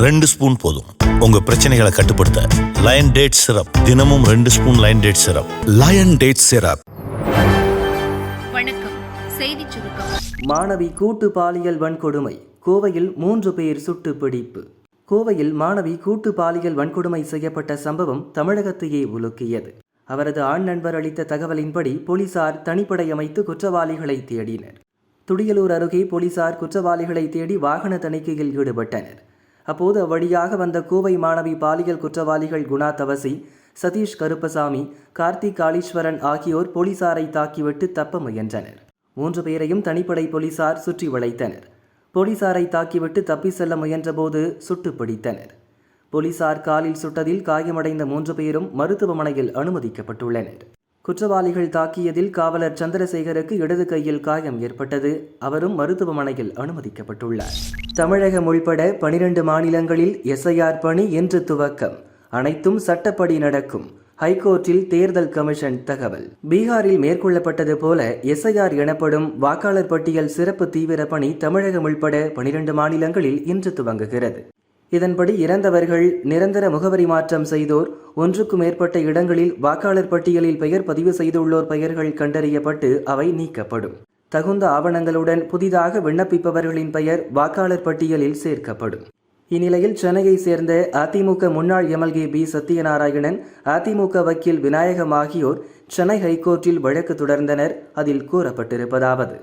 ரெண்டு ஸ்பூன் போதும். உங்க பிரச்சனைகளை கட்டுப்படுத்த லயன் டேட் சிரப் தினமும் ரெண்டு spoon lion date syrup lion date syrup வணக்கம். செய்திச் சுருக்கம். மாணவி கூட்டு பாலியல் வன்கொடுமை. கோவையில் மூன்று பேர் சுட்டு பிடிப்பு. கோவையில் மாணவி கூட்டு பாலியல் வன்கொடுமை செய்யப்பட்ட சம்பவம் தமிழகத்தையே உலுக்கியது. அவரது ஆண் நண்பர் அளித்த தகவலின்படி போலீசார் தனிப்படை அமைத்து குற்றவாளிகளை தேடினர். துடியலூர் அருகே போலீசார் குற்றவாளிகளை தேடி வாகன தணிக்கையில் ஈடுபட்டனர். அப்போது அவ்வழியாக வந்த கோவை மாணவி பாலியல் குற்றவாளிகள் குணா தவசி சதீஷ் கருப்பசாமி கார்த்திக் காளீஸ்வரன் ஆகியோர் போலீசாரை தாக்கிவிட்டு தப்ப முயன்றனர். மூன்று பேரையும் தனிப்படை போலீசார் சுற்றி வளைத்தனர். போலீசாரை தாக்கிவிட்டு தப்பி செல்ல முயன்றபோது சுட்டு பிடித்தனர். போலீசார் காலில் சுட்டதில் காயமடைந்த மூன்று பேரும் மருத்துவமனையில் அனுமதிக்கப்பட்டுள்ளனர். குற்றவாளிகள் தாக்கியதில் காவலர் சந்திரசேகருக்கு இடது கையில் காயம் ஏற்பட்டது. அவரும் மருத்துவமனையில் அனுமதிக்கப்பட்டுள்ளார். தமிழகம் உள்பட பனிரெண்டு மாநிலங்களில் எஸ்ஐஆர் பணி இன்று துவக்கம். அனைத்தும் சட்டப்படி நடக்கும். ஹைகோர்ட்டில் தேர்தல் கமிஷன் தகவல். பீகாரில் மேற்கொள்ளப்பட்டது போல எஸ்ஐஆர் எனப்படும் வாக்காளர் பட்டியல் சிறப்பு தீவிர பணி தமிழகம் உள்பட பனிரெண்டு மாநிலங்களில் இன்று துவங்குகிறது. இதன்படி இறந்தவர்கள் நிரந்தர முகவரி மாற்றம் செய்தோர் ஒன்றுக்கு மேற்பட்ட இடங்களில் வாக்காளர் பட்டியலில் பெயர் பதிவு செய்துள்ளோர் பெயர்கள் கண்டறியப்பட்டு அவை நீக்கப்படும். தகுந்த ஆவணங்களுடன் புதிதாக விண்ணப்பிப்பவர்களின் பெயர் வாக்காளர் பட்டியலில் சேர்க்கப்படும். இந்நிலையில் சென்னையை சேர்ந்த அதிமுக முன்னாள் எம்எல்ஏ பி சத்யநாராயணன் அதிமுக வக்கீல் விநாயகம் ஆகியோர் சென்னை ஹைகோர்ட்டில் வழக்கு தொடர்ந்தனர் அதில் கூறப்பட்டிருப்பதாவது.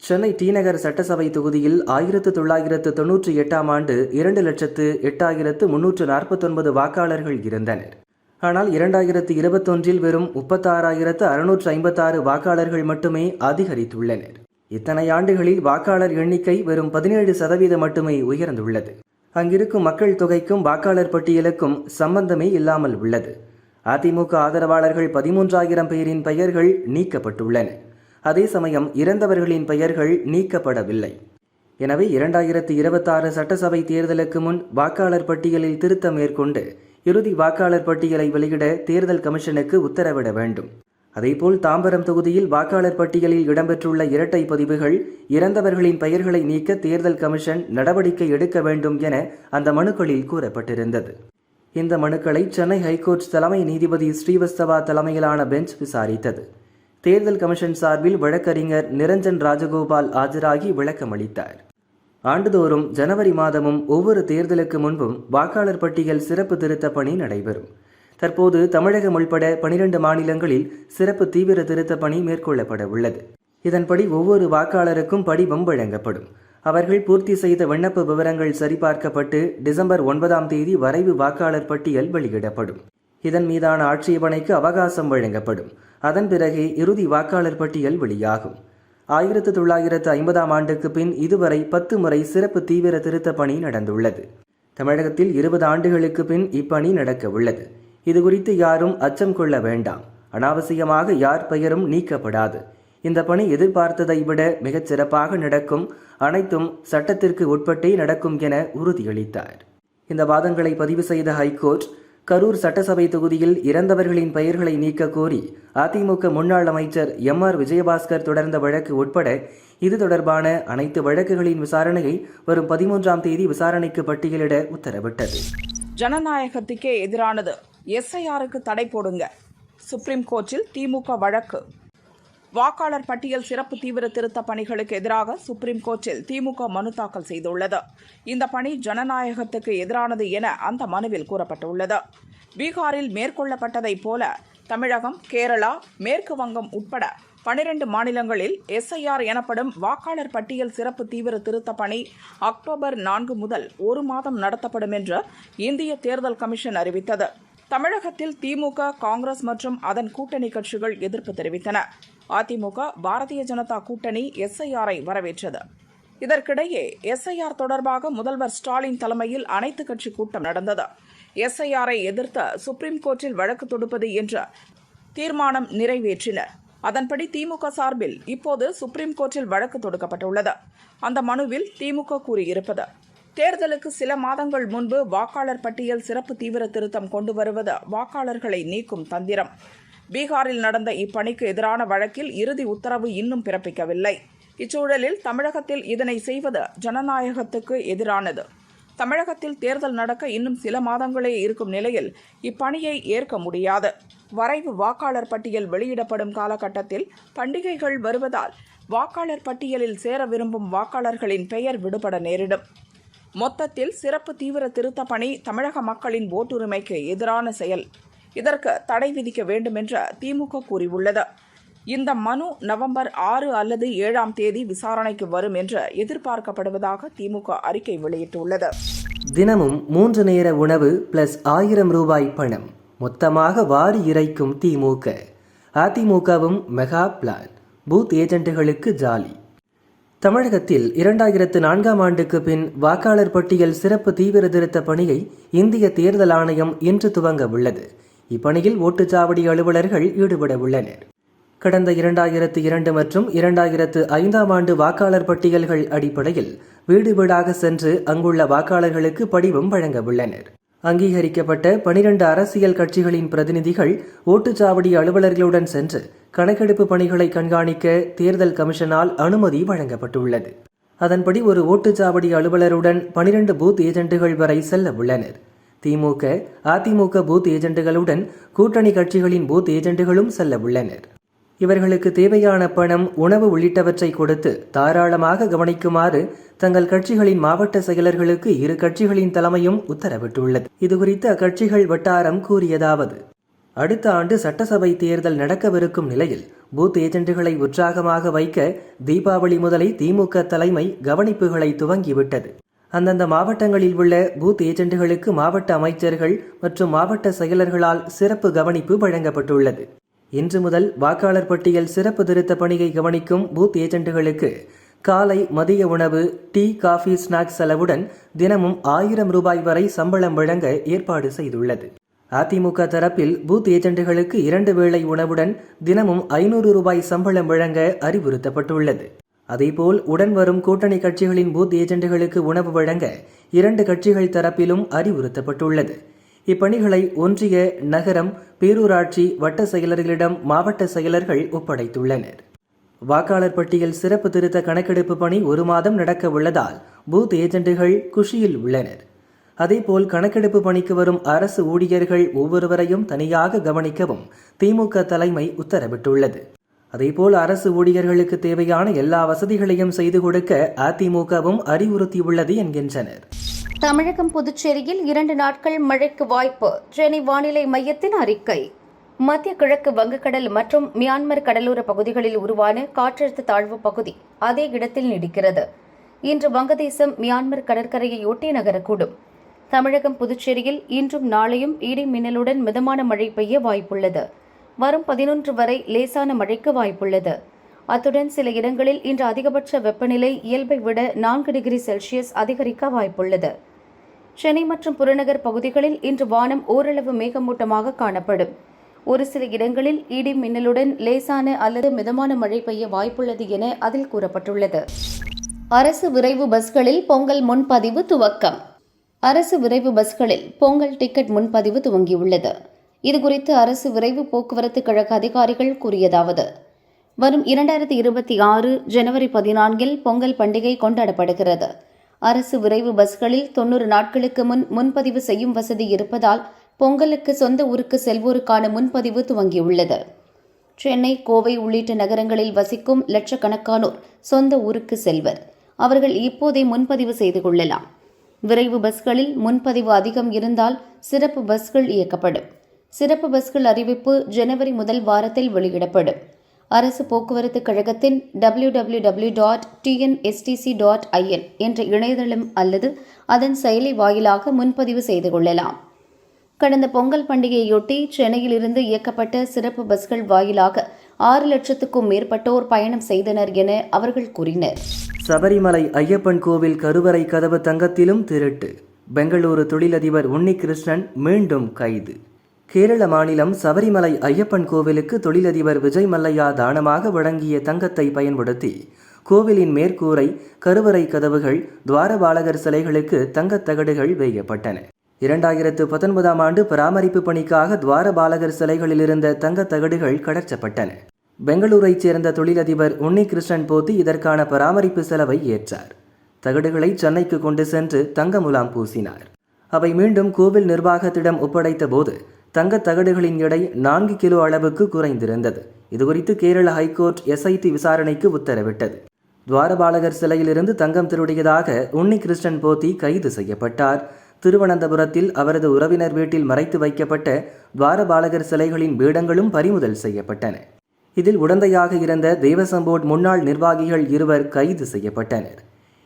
சென்னை டிநகர் சட்டசபை தொகுதியில் ஆயிரத்து தொள்ளாயிரத்து தொன்னூற்றி எட்டாம் ஆண்டு இரண்டு லட்சத்து எட்டாயிரத்து முன்னூற்று நாற்பத்தொன்பது வாக்காளர்கள் இருந்தனர் ஆனால் இரண்டாயிரத்து இருபத்தொன்றில் வெறும் முப்பத்தாறாயிரத்து அறுநூற்று ஐம்பத்தாறு வாக்காளர்கள் மட்டுமே அதிகரித்துள்ளனர். இத்தனை ஆண்டுகளில் வாக்காளர் எண்ணிக்கை வெறும் பதினேழு சதவீதம் மட்டுமே உயர்ந்துள்ளது. அங்கிருக்கும் மக்கள் தொகைக்கும் வாக்காளர் பட்டியலுக்கும் சம்பந்தமே இல்லாமல் உள்ளது. அதிமுக ஆதரவாளர்கள் பதிமூன்றாயிரம் பேரின் பெயர்கள் நீக்கப்பட்டுள்ளன. அதே சமயம் இறந்தவர்களின் பெயர்கள் நீக்கப்படவில்லை. எனவே இரண்டாயிரத்தி இருபத்தாறு சட்டசபை தேர்தலுக்கு முன் வாக்காளர் பட்டியலில் திருத்தம் மேற்கொண்டு இறுதி வாக்காளர் பட்டியலை வெளியிட தேர்தல் கமிஷனுக்கு உத்தரவிட வேண்டும். அதேபோல் தாம்பரம் தொகுதியில் வாக்காளர் பட்டியலில் இடம்பெற்றுள்ள இரட்டை பதிவுகள் இறந்தவர்களின் பெயர்களை நீக்க தேர்தல் கமிஷன் நடவடிக்கை எடுக்க வேண்டும் என அந்த மனுக்களில் கூறப்பட்டிருந்தது. இந்த மனுக்களை சென்னை ஹைகோர்ட் தலைமை நீதிபதி ஸ்ரீவஸ்தவா தலைமையிலான பெஞ்ச் விசாரித்தது. தேர்தல் கமிஷன் சார்பில் வழக்கறிஞர் நிரஞ்சன் ராஜகோபால் ஆஜராகி விளக்கமளித்தார் ஆண்டுதோறும் ஜனவரி மாதமும் ஒவ்வொரு தேர்தலுக்கு முன்பும் வாக்காளர் பட்டியல் சிறப்பு திருத்த பணி நடைபெறும். தற்போது தமிழகம் உள்பட பனிரெண்டு மாநிலங்களில் சிறப்பு தீவிர திருத்த பணி மேற்கொள்ளப்பட உள்ளது. இதன்படி ஒவ்வொரு வாக்காளருக்கும் படிவம் வழங்கப்படும். அவர்கள் பூர்த்தி செய்த விண்ணப்ப விவரங்கள் சரிபார்க்கப்பட்டு டிசம்பர் ஒன்பதாம் தேதி வரைவு வாக்காளர் பட்டியல் வெளியிடப்படும். இதன் மீதான ஆட்சேபனைக்கு அவகாசம் வழங்கப்படும். அதன் பிறகே இறுதி வாக்காளர் பட்டியல் வெளியாகும். ஆயிரத்து தொள்ளாயிரத்து ஐம்பதாம் ஆண்டுக்கு பின் இதுவரை பத்து முறை சிறப்பு தீவிர திருத்த பணி நடந்துள்ளது. தமிழகத்தில் இருபது ஆண்டுகளுக்கு பின் இப்பணி நடக்க உள்ளது இது குறித்து யாரும் அச்சம் கொள்ள வேண்டாம். அனாவசியமாக யார் பெயரும் நீக்கப்படாது. இந்த பணி எதிர்பார்த்ததை விட மிகச் சிறப்பாக நடக்கும் அனைத்தும் சட்டத்திற்கு உட்பட்டே நடக்கும் என உறுதியளித்தார். இந்த வாதங்களை பதிவு செய்த ஹைகோர்ட் கரூர் சட்டசபை தொகுதியில் இறந்தவர்களின் பெயர்களை நீக்க கோரி அதிமுக முன்னாள் அமைச்சர் எம் ஆர் விஜயபாஸ்கர் தொடர்ந்த வழக்கு உட்பட இது தொடர்பான அனைத்து வழக்குகளின் விசாரணையை வரும் பதிமூன்றாம் தேதி விசாரணைக்கு பட்டியலிட உத்தரவிட்டது. ஜனநாயகத்துக்கே எதிரானது. எஸ்ஐஆருக்கு தடை போடுங்க. சுப்ரீம் கோர்ட்டில் திமுக வழக்கு. வாக்காளர் பட்டியல் சிறப்பு தீவிர திருத்த பணிகளுக்கு எதிராக சுப்ரீம் கோர்ட்டில் திமுக மனு தாக்கல் செய்துள்ளது. இந்த பணி ஜனநாயகத்துக்கு எதிரானது என அந்த மனுவில் கூறப்பட்டுள்ளது. பீகாரில் மேற்கொள்ளப்பட்டதைப் போல தமிழகம் கேரளா மேற்கு வங்கம் உட்பட பனிரெண்டு மாநிலங்களில் எஸ்ஐஆர் எனப்படும் வாக்காளர் பட்டியல் சிறப்பு தீவிர திருத்த பணி அக்டோபர் நான்கு முதல் ஒரு மாதம் நடத்தப்படும் என்று இந்திய தேர்தல் கமிஷன் அறிவித்தது. தமிழகத்தில் திமுக காங்கிரஸ் மற்றும் அதன் கூட்டணி கட்சிகள் எதிர்ப்பு தெரிவித்தன. அதிமுக பாரதிய ஜனதா கூட்டணி எஸ்ஐஆரை வரவேற்றது. இதற்கிடையே எஸ்ஐஆர் தொடர்பாக முதல்வர் ஸ்டாலின் தலைமையில் அனைத்து கட்சி கூட்டம் நடந்தது. எஸ்ஐஆரை எதிர்த்த சுப்ரீம் கோர்ட்டில் வழக்கு தொடுப்பது என்ற தீர்மானம் நிறைவேற்றினர் அதன்படி திமுக சார்பில் இப்போது சுப்ரீம் கோர்ட்டில் வழக்கு தொடுக்கப்பட்டுள்ளது. அந்த மனுவில் திமுக கூறியிருப்பது தேர்தலுக்கு சில மாதங்கள் முன்பு வாக்காளர் பட்டியல் சிறப்பு தீவிர திருத்தம் கொண்டு வருவது வாக்காளர்களை நீக்கும் தந்திரம். பீகாரில் நடந்த இப்பணிக்கு எதிரான வழக்கில் இறுதி உத்தரவு இன்னும் பிறப்பிக்கவில்லை. இச்சூழலில் தமிழகத்தில் இதனை செய்வது ஜனநாயகத்துக்கு எதிரானது. தமிழகத்தில் தேர்தல் நடக்க இன்னும் சில மாதங்களே இருக்கும் நிலையில் இப்பணியை ஏற்க முடியாது. வரைவு வாக்காளர் பட்டியல் வெளியிடப்படும் காலகட்டத்தில் பண்டிகைகள் வருவதால் வாக்காளர் பட்டியலில் சேர விரும்பும் வாக்காளர்களின் பெயர் விடுபட நேரிடும். மொத்தத்தில் சிறப்பு தீவிர திருத்த பணி தமிழக மக்களின் ஓட்டுரிமைக்கு எதிரான செயல். இதற்கு தடை விதிக்க வேண்டுமென்று திமுக கூறியுள்ளது. இந்த மனு நவம்பர் ஆறு அல்லது ஏழாம் தேதி விசாரணைக்கு வரும் என்று எதிர்பார்க்கப்படுவதாக திமுக அறிக்கை வெளியிட்டுள்ளது. தினமும் மூன்று நேர உணவு பிளஸ் ஆயிரம் ரூபாய் பணம் மொத்தமாக வாரி இறைக்கும் திமுக. அதிமுகவும் மெகா பிளான். பூத் ஏஜென்ட்டுகளுக்கு ஜாலி. தமிழகத்தில் இரண்டாயிரத்து நான்காம் ஆண்டுக்கு பின் வாக்காளர் பட்டியல் சிறப்பு தீவிர திருத்த பணியை இந்திய தேர்தல் ஆணையம் இன்று துவங்க உள்ளது இப்பணியில் ஓட்டுச்சாவடி அலுவலர்கள் ஈடுபட உள்ளனர் கடந்த இரண்டாயிரத்து இரண்டு மற்றும் இரண்டாயிரத்து ஐந்தாம் ஆண்டு வாக்காளர் பட்டியல்கள் அடிப்படையில் வீடு வீடாக சென்று அங்குள்ள வாக்காளர்களுக்கு படிவம் வழங்க உள்ளனர் அங்கீகரிக்கப்பட்ட பனிரண்டு அரசியல் கட்சிகளின் பிரதிநிதிகள் ஓட்டுச்சாவடி அலுவலர்களுடன் சென்று கணக்கெடுப்பு பணிகளை கண்காணிக்க தேர்தல் கமிஷனால் அனுமதி வழங்கப்பட்டுள்ளது. அதன்படி ஒரு ஓட்டுச்சாவடி அலுவலருடன் பனிரெண்டு பூத் ஏஜென்ட்டுகள் வரை செல்ல உள்ளனர். திமுக அதிமுக பூத் ஏஜென்ட்டுகளுடன் கூட்டணி கட்சிகளின் பூத் ஏஜென்ட்டுகளும் செல்ல உள்ளனர். இவர்களுக்கு தேவையான பணம் உணவு உள்ளிட்டவற்றை கொடுத்து தாராளமாக கவனிக்குமாறு தங்கள் கட்சிகளின் மாவட்ட செயலர்களுக்கு இரு கட்சிகளின் தலைமையும் உத்தரவிட்டுள்ளது. இதுகுறித்து அக்கட்சிகள் வட்டாரம் கூறியதாவது அடுத்த ஆண்டு சட்டசபை தேர்தல் நடக்கவிருக்கும் நிலையில் பூத் ஏஜென்ட்டுகளை உற்சாகமாக வைக்க தீபாவளி முதலை திமுக தலைமை கவனிப்புகளை துவங்கிவிட்டது. அந்தந்த மாவட்டங்களில் உள்ள பூத் ஏஜென்ட்டுகளுக்கு மாவட்ட அமைச்சர்கள் மற்றும் மாவட்ட செயலர்களால் சிறப்பு கவனிப்பு வழங்கப்பட்டுள்ளது. இன்று முதல் வாக்காளர் பட்டியல் சிறப்பு திருத்த பணியை கவனிக்கும் பூத் ஏஜென்ட்டுகளுக்கு காலை மதிய உணவு டீ காஃபி ஸ்நாக்ஸ் செலவுடன் தினமும் ஆயிரம் ரூபாய் வரை சம்பளம் வழங்க ஏற்பாடு செய்துள்ளது. அதிமுக தரப்பில் பூத் ஏஜென்ட்டுகளுக்கு இரண்டு வேளை உணவுடன் தினமும் ஐநூறு ரூபாய் சம்பளம் வழங்க அறிவுறுத்தப்பட்டுள்ளது. அதேபோல் உடன் வரும் கூட்டணி கட்சிகளின் பூத் ஏஜென்ட்டுகளுக்கு உணவு வழங்க இரண்டு கட்சிகள் தரப்பிலும் அறிவுறுத்தப்பட்டுள்ளது. இப்பணிகளை ஒன்றிய நகரம் பேரூராட்சி வட்ட செயலர்களிடம் மாவட்ட செயலர்கள் ஒப்படைத்துள்ளனர். வாக்காளர் பட்டியல் சிறப்பு திருத்த கணக்கெடுப்பு பணி ஒரு மாதம் நடக்க உள்ளதால் பூத் ஏஜென்ட்டுகள் குஷியில் உள்ளனர். அதேபோல் கணக்கெடுப்பு பணிக்கு வரும் அரசு ஊழியர்கள் ஒவ்வொருவரையும் தனியாக கவனிக்கவும் திமுக தலைமை உத்தரவிட்டுள்ளது. அதேபோல் அரசு ஊழியர்களுக்கு தேவையான எல்லா வசதிகளையும் செய்து கொடுக்க அதிமுகவும் அறிவுறுத்தியுள்ளது என்கின்றனர். தமிழகம் புதுச்சேரியில் இரண்டு நாட்கள் மழைக்கு வாய்ப்பு. சென்னை வானிலை மையத்தின் அறிக்கை. மத்திய கிழக்கு வங்கக்கடல் மற்றும் மியான்மர் கடலோர பகுதிகளில் உருவான காற்றழுத்த தாழ்வு பகுதி அதே இடத்தில் நீடிக்கிறது. இன்று வங்கதேசம் மியான்மர் கடற்கரையை ஒட்டி நகரக்கூடும். தமிழகம் புதுச்சேரியில் இன்றும் நாளையும் இடி மின்னலுடன் மிதமான மழை பெய்ய வாய்ப்புள்ளது. வரும் பதினொன்று வரை லேசான மழைக்கு வாய்ப்புள்ளது. அத்துடன் சில இடங்களில் இன்று அதிகபட்ச வெப்பநிலை இயல்பை விட நான்கு டிகிரி செல்சியஸ் அதிகரிக்க வாய்ப்புள்ளது. சென்னை மற்றும் புறநகர் பகுதிகளில் இன்று வானம் ஓரளவு மேகமூட்டமாக காணப்படும். ஒரு சில இடங்களில் இடி மின்னலுடன் லேசான அல்லது மிதமான மழை பெய்ய வாய்ப்புள்ளது என அதில் கூறப்பட்டுள்ளது. அரசு விரைவு பஸ்களில் பொங்கல் முன்பதிவு துவக்கம். அரசு விரைவு பஸ்களில் பொங்கல் டிக்கெட் முன்பதிவு துவங்கியுள்ளது. இதுகுறித்து அரசு விரைவு போக்குவரத்து கழக அதிகாரிகள் கூறியதாவது வரும் இரண்டாயிரத்தி இருபத்தி ஆறு ஜனவரி பதினான்கில் பொங்கல் பண்டிகை கொண்டாடப்படுகிறது. அரசு விரைவு பஸ்களில் தொன்னூறு நாட்களுக்கு முன் முன்பதிவு செய்யும் வசதி இருப்பதால் பொங்கலுக்கு சொந்த ஊருக்கு செல்வோருக்கான முன்பதிவு துவங்கியுள்ளது. சென்னை கோவை உள்ளிட்ட நகரங்களில் வசிக்கும் லட்சக்கணக்கானோர் சொந்த ஊருக்கு செல்வர். அவர்கள் இப்போதே முன்பதிவு செய்து கொள்ளலாம். விரைவு பஸ்களில் முன்பதிவு அதிகம் இருந்தால் சிறப்பு பஸ்கள் இயக்கப்படும். சிறப்பு பஸ்கள் அறிவிப்பு ஜனவரி முதல் வாரத்தில் வெளியிடப்படும். அரசு போக்குவரத்து கழகத்தின் W W W dot TNSTC dot IN என்ற இணையதளம் அல்லது அதன் செயலி வாயிலாக முன்பதிவு செய்து கொள்ளலாம். கடந்த பொங்கல் பண்டிகையொட்டி சென்னையிலிருந்து இயக்கப்பட்ட சிறப்பு பஸ்கள் வாயிலாக ஆறு லட்சத்துக்கும் மேற்பட்டோர் பயணம் செய்தனர் என அவர்கள் கூறினர். சபரிமலை ஐயப்பன் கோவில் கருவறை கதவு தங்கத்திலும் திருட்டு. பெங்களூரு தொழிலதிபர் உன்னிகிருஷ்ணன் மீண்டும் கைது. கேரள மாநிலம் சபரிமலை ஐயப்பன் கோவிலுக்கு தொழிலதிபர் விஜய் மல்லையா தானமாக வழங்கிய தங்கத்தை பயன்படுத்தி கோவிலின் மேற்கூரை கருவறை கதவுகள் துவாரபாலகர் சிலைகளுக்கு தங்கத் தகடுகள் வேயப்பட்டன. இரண்டாயிரத்து பத்தொன்பதாம் ஆண்டு பராமரிப்பு பணிக்காக துவாரபாலகர் சிலைகளிலிருந்த தங்கத் தகடுகள் கடற்றப்பட்டன. பெங்களூரைச் சேர்ந்த தொழிலதிபர் உன்னிகிருஷ்ணன் போத்தி இதற்கான பராமரிப்பு செலவை ஏற்றார். தகடுகளை சென்னைக்கு கொண்டு சென்று தங்க முலாம் பூசினார். அவை மீண்டும் கோவில் நிர்வாகத்திடம் ஒப்படைத்த போது தங்கத் தகடுகளின் எடை நான்கு கிலோ அளவுக்கு குறைந்திருந்தது. இதுகுறித்து கேரள ஹைகோர்ட் எஸ்ஐடி விசாரணைக்கு உத்தரவிட்டது. துவாரபாலகர் சிலையிலிருந்து தங்கம் திருடியதாக உன்னி கிருஷ்ணன் போத்தி கைது செய்யப்பட்டார். திருவனந்தபுரத்தில் அவரது உறவினர் வீட்டில் மறைத்து வைக்கப்பட்ட துவாரபாலகர் சிலைகளின் பீடங்களும் பறிமுதல் செய்யப்பட்டன. இதில் உடந்தையாக இருந்த தேவசம்போர்ட் முன்னாள் நிர்வாகிகள் இருவர் கைது செய்யப்பட்டனர்.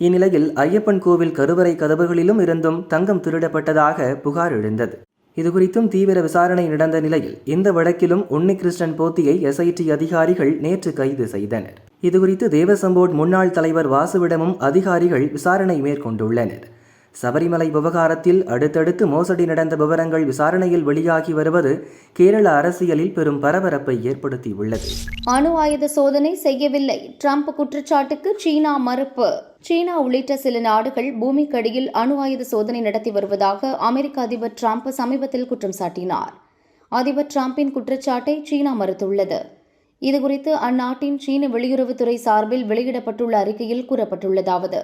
இந்நிலையில் ஐயப்பன் கோவில் கருவறை கதவுகளிலும் இருந்தும் தங்கம் திருடப்பட்டதாக புகார் எழுந்தது. இதுகுறித்தும் தீவிர விசாரணை நடந்த நிலையில் இந்த வழக்கிலும் உன்னிகிருஷ்ணன் போத்தியை எஸ்ஐடி அதிகாரிகள் நேற்று கைது செய்தனர். இதுகுறித்து தேவசம்போர்ட் முன்னாள் தலைவர் வாசுவிடமும் அதிகாரிகள் விசாரணை மேற்கொண்டுள்ளனர். சபரிமலை விவகாரத்தில் அடுத்தடுத்து மோசடி நடந்த விவரங்கள் விசாரணையில் வெளியாகி வருவது கேரள அரசியலில் பெரும் பரபரப்பை ஏற்படுத்தியுள்ளது. அணு ஆயுத சோதனை செய்யவில்லை. ட்ரம்ப் குற்றச்சாட்டுக்கு சீனா மறுப்பு. சீனா உள்ளிட்ட சில நாடுகள் பூமிக்கடியில் அணு ஆயுத சோதனை நடத்தி வருவதாக அமெரிக்க அதிபர் டிரம்ப் சமீபத்தில் குற்றம் சாட்டினார். அதிபர் டிரம்பின் குற்றச்சாட்டை சீனா மறுத்துள்ளது. இதுகுறித்து அந்நாட்டின் சீன வெளியுறவுத்துறை சார்பில் வெளியிடப்பட்டுள்ள அறிக்கையில் கூறப்பட்டுள்ளதாவது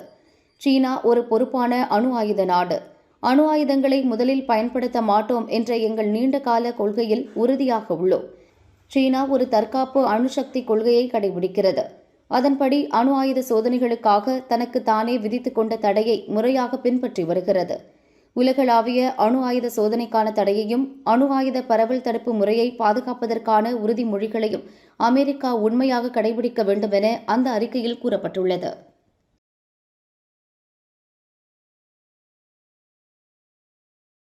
சீனா ஒரு பொறுப்பான அணு ஆயுத நாடு. அணு ஆயுதங்களை முதலில் பயன்படுத்த மாட்டோம் என்ற எங்கள் நீண்ட கால கொள்கையில் உறுதியாக உள்ளோம். சீனா ஒரு தற்காப்பு அணுசக்தி கொள்கையை கடைபிடிக்கிறது. அதன்படி அணு ஆயுத சோதனைகளுக்காக தனக்கு தானே விதித்து கொண்ட தடையை முறையாக பின்பற்றி வருகிறது. உலகளாவிய அணு ஆயுத சோதனைக்கான தடையையும் அணு ஆயுத பரவல் தடுப்பு முறையை பாதுகாப்பதற்கான உறுதிமொழிகளையும் அமெரிக்கா உண்மையாக கடைபிடிக்க வேண்டும் என அந்த அறிக்கையில் கூறப்பட்டுள்ளது.